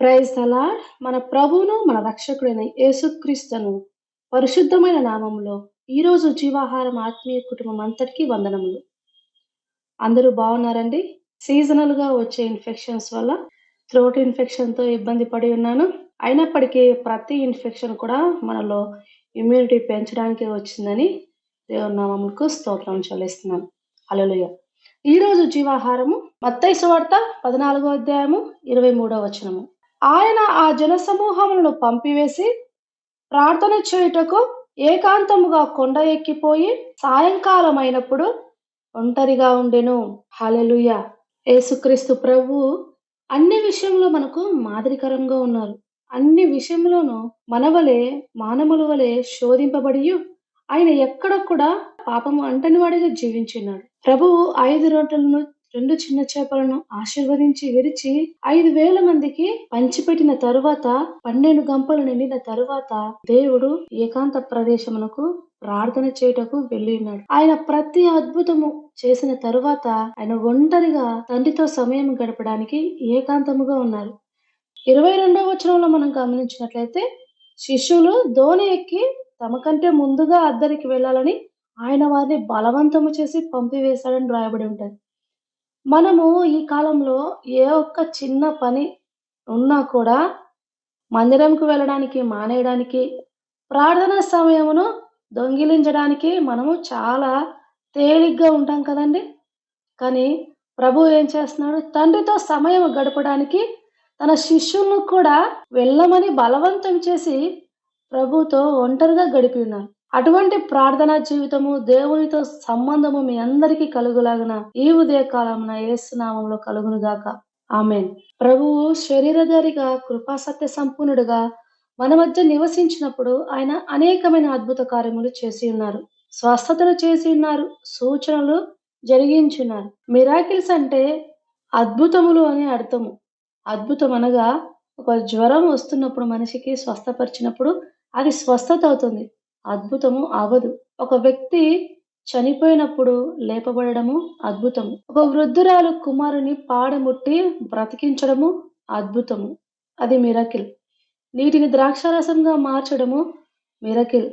Praise అలా మన ప్రభువును మన రక్షకుడైన యేసుక్రీస్తును పరిశుద్ధమైన నామంలో ఈరోజు జీవాహారం ఆత్మీయ కుటుంబం అంతటికీ వందనములు. అందరూ బాగున్నారండి? సీజనల్గా వచ్చే ఇన్ఫెక్షన్స్ వల్ల థ్రోట్ ఇన్ఫెక్షన్తో ఇబ్బంది పడి ఉన్నాను. అయినప్పటికీ ప్రతి ఇన్ఫెక్షన్ కూడా మనలో ఇమ్యూనిటీ పెంచడానికి వచ్చిందని దేవుని నామములకు స్తోత్రం చెల్లిస్తున్నాను. అలలుయ ఈ రోజు జీవాహారము మత్తైసు వార్త పద్నాలుగో అధ్యాయము ఇరవై మూడో వచనము. ఆయన ఆ జనసమూహములను పంపివేసి ప్రార్థన చేయుటకు ఏకాంతముగా కొండ ఎక్కిపోయి సాయంకాలం అయినప్పుడు ఒంటరిగా ఉండెను. హల్లెలూయ. యేసుక్రీస్తు ప్రభు అన్ని విషయంలో మనకు మాదిరికరంగా ఉన్నారు. అన్ని విషయంలోనూ మనవలే మానవుల వలె శోధింపబడి ఆయన ఎక్కడ కూడా పాపము అంటని వాడిగా జీవించున్నాడు ప్రభువు ఐదు రొట్టెలను రెండు చిన్న చేపలను ఆశీర్వదించి విరిచి ఐదు వేల మందికి పంచిపెట్టిన తరువాత పన్నెండు గంపలు నిండిన తరువాత దేవుడు ఏకాంత ప్రదేశమునకు ప్రార్థన చేయుటకు వెళ్ళి ఉన్నాడు. ఆయన ప్రతి అద్భుతము చేసిన తరువాత ఆయన ఒంటరిగా తండ్రితో సమయం గడపడానికి ఏకాంతముగా ఉన్నారు. ఇరవై రెండవ వచనంలో మనం గమనించినట్లయితే శిష్యులు ధోని ఎక్కి తమ కంటే ముందుగా అద్దరికి వెళ్ళాలని ఆయన వారిని బలవంతము చేసి పంపివేశాడని రాయబడి ఉంటుంది. మనము ఈ కాలంలో ఏ ఒక్క చిన్న పని ఉన్నా కూడా మందిరంకు వెళ్ళడానికి మానేయడానికి ప్రార్థన సమయమును దొంగిలించడానికి మనము చాలా తేలిగ్గా ఉంటాం కదండి. కానీ ప్రభు ఏం చేస్తున్నాడు? తండ్రితో సమయం గడపడానికి తన శిష్యులను కూడా వెళ్ళమని బలవంతం చేసి ప్రభుతో ఒంటరిగా గడిపి ఉన్నారు అటువంటి ప్రార్థనా జీవితము దేవునితో సంబంధము మీ అందరికీ కలుగులాగిన ఈ ఉదయ కాలమున ఏసునామంలో కలుగునుగాక. ఆమెన్. ప్రభువు శరీరధారిగా కృపాసత్య సంపూర్ణుడుగా మన మధ్య నివసించినప్పుడు ఆయన అనేకమైన అద్భుత కార్యములు చేసి ఉన్నారు. స్వస్థతలు చేసి ఉన్నారు సూచనలు జరిగించున్నారు మిరాకిల్స్ అంటే అద్భుతములు అని అర్థము. అద్భుతం అనగా ఒక జ్వరం వస్తున్నప్పుడు మనిషికి స్వస్థపరిచినప్పుడు అది స్వస్థత అవుతుంది. అద్భుతము అవదు. ఒక వ్యక్తి చనిపోయినప్పుడు లేపబడము అద్భుతము. ఒక వృద్ధురాలు కుమారుని పాడముట్టి బ్రతికించడము అద్భుతము. అది మిరకిల్. నీటిని ద్రాక్షారసంగా మార్చడము మిరకిల్.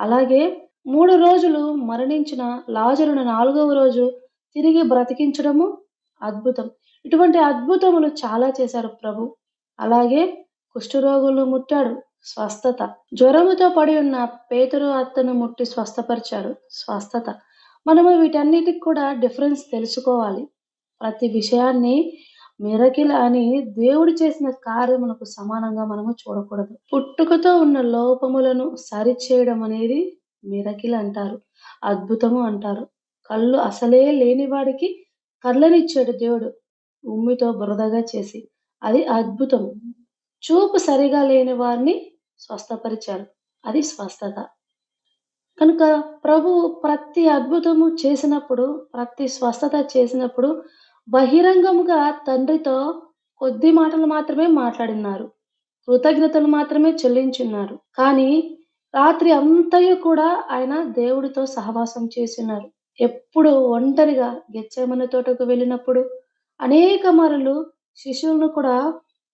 అలాగే మూడు రోజులు మరణించిన లాజరును నాలుగవ రోజు తిరిగి బ్రతికించడము అద్భుతం. ఇటువంటి అద్భుతములు చాలా చేశారు ప్రభు. అలాగే కుష్ఠరోగులు ముట్టాడు. స్వస్థత. జ్వరముతో పడి ఉన్న పేతురు అత్తను ముట్టి స్వస్థపరిచాడు స్వస్థత. మనము వీటన్నిటికి కూడా డిఫరెన్స్ తెలుసుకోవాలి. ప్రతి విషయాన్ని మిరకిల అని దేవుడు చేసిన కార్యమునకు సమానంగా మనము చూడకూడదు. పుట్టుకతో ఉన్న లోపములను సరిచేయడం అనేది మిరకిల్ అంటారు. అద్భుతము అంటారు. కళ్ళు అసలే లేని వాడికి కళ్ళనిచ్చాడు దేవుడు. ఉమ్మితో బురదగా చేసి. అది అద్భుతం. చూపు సరిగా లేని వారిని స్వస్థపరిచారు. అది స్వస్థత. కనుక ప్రభు ప్రతి అద్భుతము చేసినప్పుడు ప్రతి స్వస్థత చేసినప్పుడు బహిరంగముగా తండ్రితో కొద్ది మాటలు మాత్రమే మాట్లాడినారు. కృతజ్ఞతలు మాత్రమే చెల్లించున్నారు. కానీ రాత్రి అంతయు కూడా ఆయన దేవుడితో సహవాసం చేస్తున్నారు ఎప్పుడు ఒంటరిగా గెచ్చమన తోటకు వెళ్ళినప్పుడు అనేక మరలు శిష్యులను కూడా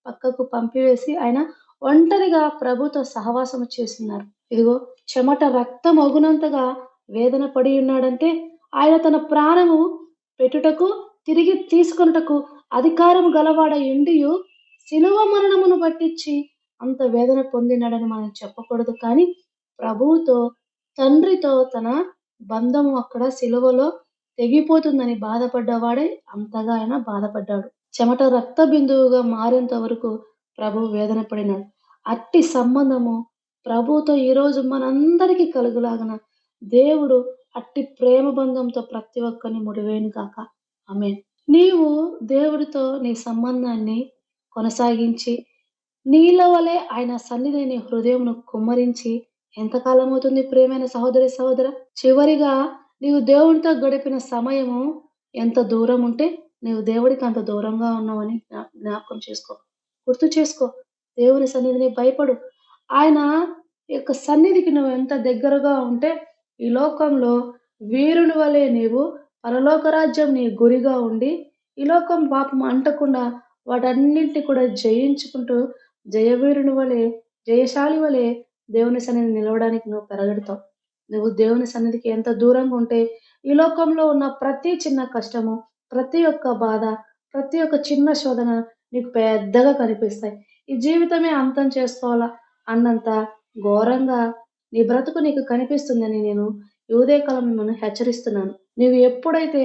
పక్కకు పంపివేసి ఆయన ఒంటరిగా ప్రభుతో సహవాసం చేస్తున్నారు. ఇదిగో చెమట రక్తం అగునంతగా వేదన పడి ఉన్నాడంటే ఆయన తన ప్రాణము పెట్టుటకు తిరిగి తీసుకొనుటకు అధికారం గలవాడ ఎండియు శిలువ మరణమును పట్టించి అంత వేదన పొందినాడని మనం చెప్పకూడదు. కానీ ప్రభువుతో తండ్రితో తన బంధము అక్కడ సిలువలో తెగిపోతుందని బాధపడ్డవాడే అంతగా ఆయన బాధపడ్డాడు. చెమట రక్త బిందువుగా మారేంత వరకు ప్రభు వేదన పడినాడు. అట్టి సంబంధము ప్రభుతో ఈరోజు మనందరికీ కలుగులాగన దేవుడు అట్టి ప్రేమ బంధంతో ప్రతి ఒక్కరిని ముడివేను కాక ఆమె నీవు దేవుడితో నీ సంబంధాన్ని కొనసాగించి నీల వలె ఆయన సన్నిధి నీ హృదయంను కుమ్మరించి ఎంతకాలం అవుతుంది ప్రేమైన సహోదరి సహోదర? చివరిగా నీవు దేవుడితో గడిపిన సమయము ఎంత దూరం ఉంటే నీవు దేవుడికి అంత దూరంగా ఉన్నావని జ్ఞా- జ్ఞాపకం చేసుకో. గుర్తు చేసుకో దేవుని సన్నిధిని భయపడు ఆయన యొక్క సన్నిధికి నువ్వు ఎంత దగ్గరగా ఉంటే ఈ లోకంలో వీరుని వలె నీవు పరలోక రాజ్యం నీ గురిగా ఉండి ఈ లోకం పాపం అంటకుండా వాటన్నింటినీ కూడా జయించుకుంటూ జయవీరుని వలె, జయశాలి వలె దేవుని సన్నిధిని నిలవడానికి నువ్వు పెరగడతావు. నువ్వు దేవుని సన్నిధికి ఎంత దూరంగా ఉంటే, ఈ లోకంలో ఉన్న ప్రతి చిన్న కష్టము, ప్రతి ఒక్క బాధ, ప్రతి ఒక్క చిన్న శోధన నీకు పెద్దగా కనిపిస్తాయి. ఈ జీవితమే అంతం చేసుకోవాలా అన్నంత ఘోరంగా నీ బ్రతుకు నీకు కనిపిస్తుందని నేను ఈ మిమ్మల్ని హెచ్చరిస్తున్నాను. నీవు ఎప్పుడైతే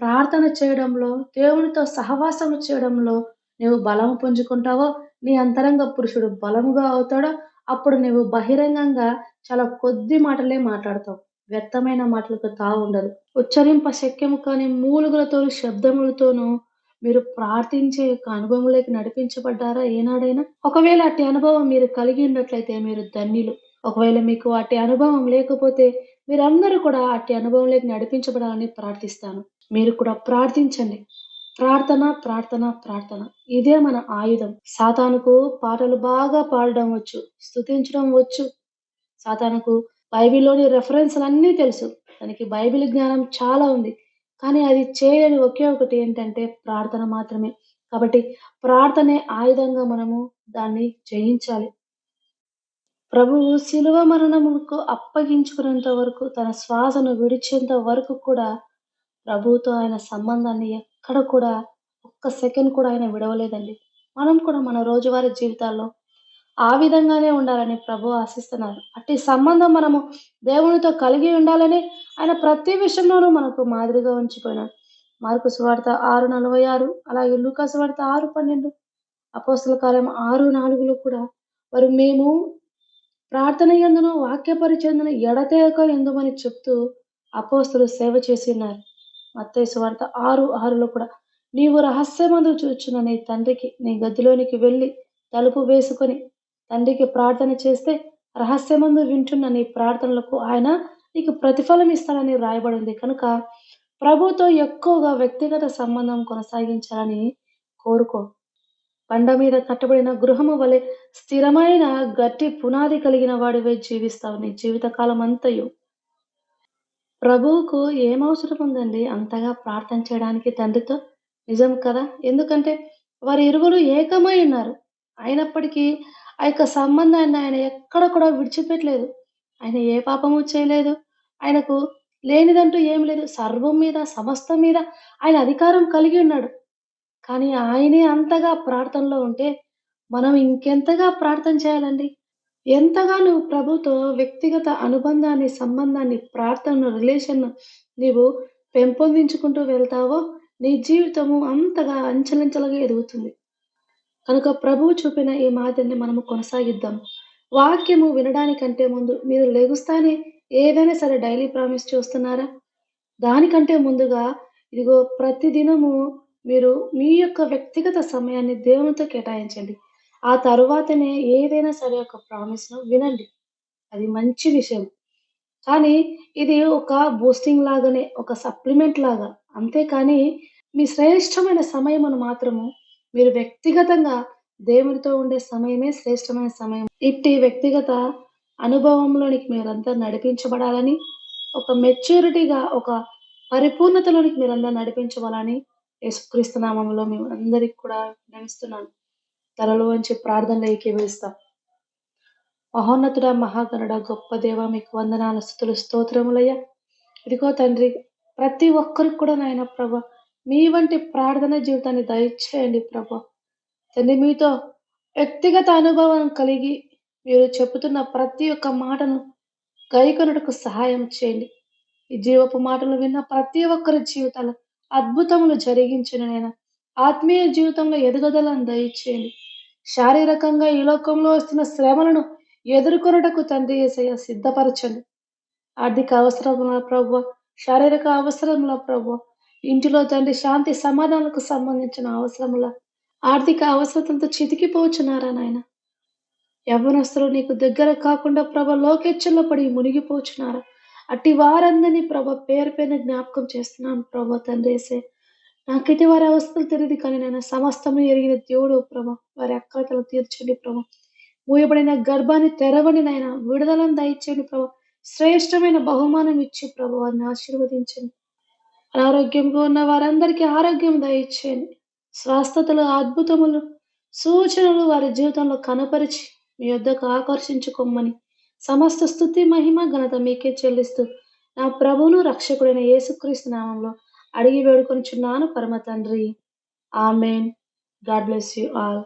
ప్రార్థన చేయడంలో, దేవునితో సహవాసం చేయడంలో నీవు బలము పుంజుకుంటావో, నీ అంతరంగ పురుషుడు బలముగా అవుతాడో, అప్పుడు నీవు బహిరంగంగా చాలా కొద్ది మాటలే మాట్లాడతావు. వ్యర్థమైన మాటలకు తావుండదు. ఉచ్చరింప శక్యము కాని మూలుగులతోనూ శబ్దములతోనూ మీరు ప్రార్థించే యొక్క అనుభవంలోకి నడిపించబడ్డారా ఏనాడైనా? ఒకవేళ అట్టి అనుభవం మీరు కలిగి ఉన్నట్లయితే మీరు ధన్యులు. ఒకవేళ మీకు అట్టి అనుభవం లేకపోతే మీరందరూ కూడా అట్టి అనుభవంలోకి నడిపించబడాలని ప్రార్థిస్తాను. మీరు కూడా ప్రార్థించండి. ప్రార్థన, ప్రార్థన, ప్రార్థన. ఇదే మన ఆయుధం. సాతానుకు పాటలు బాగా పాడడం వచ్చు. స్తుతించడం వచ్చు. సాతానుకు బైబిల్‌లోని రెఫరెన్స్‌లన్నీ తెలుసు. తనకి బైబిల్ జ్ఞానం చాలా ఉంది. కానీ అది చేయని ఒకే ఒకటి ఏంటంటే ప్రార్థన మాత్రమే. కాబట్టి ప్రార్థనే ఆయుధంగా మనము దాన్ని జయించాలి. ప్రభువు శిలువ మరణముకు అప్పగించుకునేంత వరకు, తన శ్వాసను విడిచేంత వరకు కూడా ప్రభువుతో ఆయన సంబంధాన్ని ఎక్కడ కూడా ఒక్క సెకండ్ కూడా ఆయన విడవలేదండి. మనం కూడా మన రోజువారీ జీవితాల్లో ఆ విధంగానే ఉండాలని ప్రభువు ఆశిస్తున్నారు. అట్టి సంబంధం మనము దేవునితో కలిగి ఉండాలని ఆయన ప్రతి విషయంలోనూ మనకు మాదిరిగా ఉంచిపోయినాడు. మార్కు సువార్త 6:46 అలాగే లూకా సువార్త 6:12 అపోస్తల కార్యం 6:4లో కూడా వారు మేము ప్రార్థన ఎందున వాక్య పరిచర్యను ఎడతెగక ఎందుమని చెప్తూ అపోస్తులు సేవ చేసి ఉన్నారు మత్తయి సువార్త 6:6లో కూడా నీవు రహస్యమందు చూచున్న నీ తండ్రికి నీ గదిలోనికి వెళ్ళి తలుపు వేసుకొని తండ్రికి ప్రార్థన చేస్తే రహస్యమందు వింటున్న నీ ప్రార్థనలకు ఆయన నీకు ప్రతిఫలం ఇస్తాడని రాయబడింది. కనుక ప్రభుతో ఎక్కువగా వ్యక్తిగత సంబంధం కొనసాగించాలని కోరుకో. బండ మీద కట్టబడిన గృహము వలె స్థిరమైన గట్టి పునాది కలిగిన వాడివై జీవిస్తావు నీ జీవితకాలమంతయు. ప్రభువుకు ఏమవసరం ఉందండి అంతగా ప్రార్థన చేయడానికి తండ్రితో? నిజం కదా! ఎందుకంటే వారిరువురు ఏకమై ఉన్నారు. అయినప్పటికీ ఆ యొక్క సంబంధాన్ని ఆయన ఎక్కడ కూడా విడిచిపెట్టలేదు. ఆయన ఏ పాపము చేయలేదు. ఆయనకు లేనిదంటూ ఏం లేదు. సర్వం మీద, సమస్తం మీద ఆయన అధికారం కలిగి ఉన్నాడు. కానీ ఆయనే అంతగా ప్రార్థనలో ఉంటే, మనం ఇంకెంతగా ప్రార్థన చేయాలండి? ఎంతగా నువ్వు ప్రభుతో వ్యక్తిగత అనుబంధాన్ని, సంబంధాన్ని, ప్రార్థనను, రిలేషన్‌ను నీవు పెంపొందించుకుంటూ వెళ్తావో, నీ జీవితము అంతగా అంచెలంచెలుగా ఎదుగుతుంది. కనుక ప్రభువు చూపిన ఈ మాదిరిని మనము కొనసాగిద్దాం. వాక్యము వినడానికంటే ముందు మీరు లెగుస్తానే ఏదైనా సరే డైలీ ప్రామిస్ చూస్తున్నారా? దానికంటే ముందుగా ఇదిగో ప్రతిదినము మీరు మీ యొక్క వ్యక్తిగత సమయాన్ని దేవునితో కేటాయించండి. ఆ తరువాతనే ఏదైనా సరే ఒక ప్రామిస్‌ను వినండి. అది మంచి విషయం. కానీ ఇది ఒక బూస్టింగ్ లాగానే, ఒక సప్లిమెంట్ లాగా. అంతేకాని మీ శ్రేష్టమైన సమయమును మాత్రము మీరు వ్యక్తిగతంగా దేవునితో ఉండే సమయమే శ్రేష్టమైన సమయం. ఇట్టి వ్యక్తిగత అనుభవంలోనికి మీరంతా నడిపించబడాలని, ఒక మెచ్యూరిటీగా, ఒక పరిపూర్ణతలోనికి మీరందరూ నడిపించవాలని యేసుక్రీస్తునామంలో మేము అందరికి కూడా నమిస్తున్నాను తలలో వంచి ప్రార్థనలో ఏకీభవిస్తాం. మహోన్నతుడ మహాగణుడ గొప్ప దేవ మీకు వందనాలు, స్థుతులు స్తోత్రములయ్యా. ఇదిగో తండ్రి ప్రతి ఒక్కరికి కూడా నాయన ప్రభా మీ వంటి ప్రార్థన జీవితాన్ని దయచేయండి ప్రభా. తండ్రి మీతో వ్యక్తిగత అనుభవం కలిగి మీరు చెబుతున్న ప్రతి ఒక్క మాటను గైకొనుటకు సహాయం చేయండి. ఈ జీవపు మాటలు విన్న ప్రతి ఒక్కరి జీవితాలు అద్భుతములు జరిగించిన నేను ఆత్మీయ జీవితంలో ఎదుగుదలను దయచేయండి. శారీరకంగా ఈ లోకంలో వస్తున్న శ్రమలను ఎదుర్కొనుటకు తండ్రి ఏసయ్య సిద్ధపరచండి. ఆర్థిక అవసరముల ప్రభు శారీరక అవసరముల ప్రభు ఇంటిలో తండ్రి శాంతి సమాధానాలకు సంబంధించిన అవసరముల ఆర్థిక అవసరతలతో చితికిపోచున్నారా నాయన? యవ్వనస్తులు నీకు దగ్గర కాకుండా ప్రభ లోకేచ్చల్లో పడి మునిగిపోచున్నారా? అట్టి వారందరినీ ప్రభ పేరు పైన జ్ఞాపకం చేస్తున్నాను ప్రభ తండ్రేసే నాకైతే వారి అవస్థలు తెలియదు కానీ నేను సమస్తము ఎరిగిన దేవుడు ప్రభ వారి అక్కరతలు తీర్చండి ప్రభ. మూయబడిన గర్భాన్ని తెరవని నాయన విడుదలను దయచేయండి ప్రభ. శ్రేష్టమైన బహుమానం ఇచ్చి ప్రభు వారిని ఆశీర్వదించండి. అనారోగ్యంగా ఉన్న వారందరికీ ఆరోగ్యం దయచేయండి. స్వస్థతలు అద్భుతములు సూచనలు వారి జీవితంలో కనపరిచి మీ యొద్దకు ఆకర్షించుకోమని సమస్త స్థుతి మహిమ ఘనత మీకే చెల్లిస్తూ నా ప్రభువును రక్షకుడైన యేసుక్రీస్తు నామంలో అడిగి వేడుకొనిచున్నాను. పరమ తండ్రి. Amen. God bless you all.